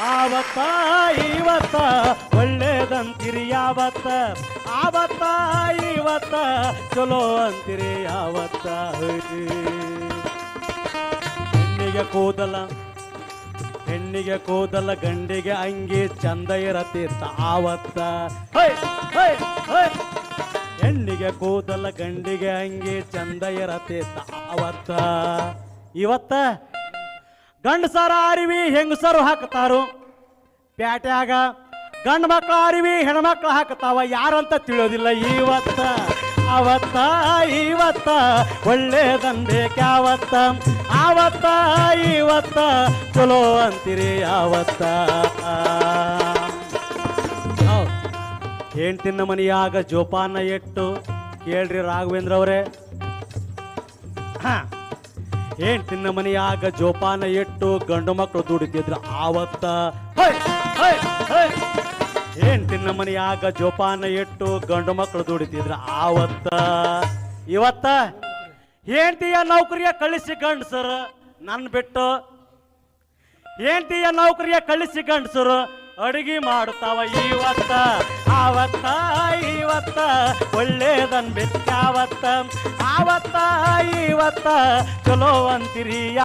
ಆವತ್ತ ಇವತ್ತ ಒಳ್ಳೇದಂತಿರಿ ಯಾವತ್ತ. ಆವತ್ತ ಇವತ್ತ ಚಲೋ ಅಂತಿರಿ ಯಾವತ್ತ. ಹೆಣ್ಣಿಗೆ ಕೂದಲ ಹೆಣ್ಣಿಗೆ ಕೂದಲ, ಗಂಡಿಗೆ ಅಂಗಿ, ಚಂದ ಇರತೀರ್ಥ ಆವತ್ತ. ಹೆಣ್ಣಿಗೆ ಕೂದಲ, ಗಂಡಿಗೆ ಅಂಗಿ, ಚಂದ ಇರತೀರ್ಥ ಆವತ್ತ. ಇವತ್ತ ಗಂಡಸರ ಅರಿವಿ ಹೆಂಗಸರು ಹಾಕ್ತಾರು ಪ್ಯಾಟ್ಯಾಗ ಗಂಡ ಮಕ್ಳ ಅರಿವಿ ಹೆಣ್ಮಕ್ಳು ಹಾಕ್ತಾವ ಯಾರಂತ ತಿಳಿಯೋದಿಲ್ಲ. ಇವತ್ತ ಅವತ್ತ ಇವತ್ತ ಒಳ್ಳೇದಂಬೇಕ್ಯಾವತ್ತ ಆವತ್ತ ಇವತ್ತ ಚಲೋ ಅಂತೀರಿ ಯಾವತ್ತ. ಹೆಂಡ್ತಿನ ಮನೆಯಾಗ ಜೋಪಾನ ಇಟ್ಟು ಕೇಳ್ರಿ ರಾಘವೇಂದ್ರ ಅವರೇ. ಹಾ. ಹೆಂಡ್ತಿನ ಮನೆಯಾಗ ಜೋಪಾನ ಇಟ್ಟು ಗಂಡು ಮಕ್ಕಳು ದುಡಿತಿದ್ರು ಆವತ್ತ? ಏನ್ ತಿನ್ನ ಮನೆಯಾಗ ಜೋಪಾನ ಇಟ್ಟು ಗಂಡು ಮಕ್ಕಳು ದುಡಿತಿದ್ರ ಆವತ್ತ? ಇವತ್ತ ಹೆಂಡತಿಯ ನೌಕರಿಯ ಕಳಿಸಿ ಗಂಡಸರು ನನ್ನ ಬಿಟ್ಟು. ಹೆಂಡತಿಯ ನೌಕರಿಯ ಕಳಿಸಿ ಗಂಡಸರು ಅಡಿಗೆ ಮಾಡ್ತಾವ ಇವತ್ತ ಆವತ್ತ ಇವತ್ತ ಒಳ್ಳೇದನ್ ಯಾವತ್ತ ಆವತ್ತ ಇವತ್ತ ಚಲೋ ಅಂತಿರಿ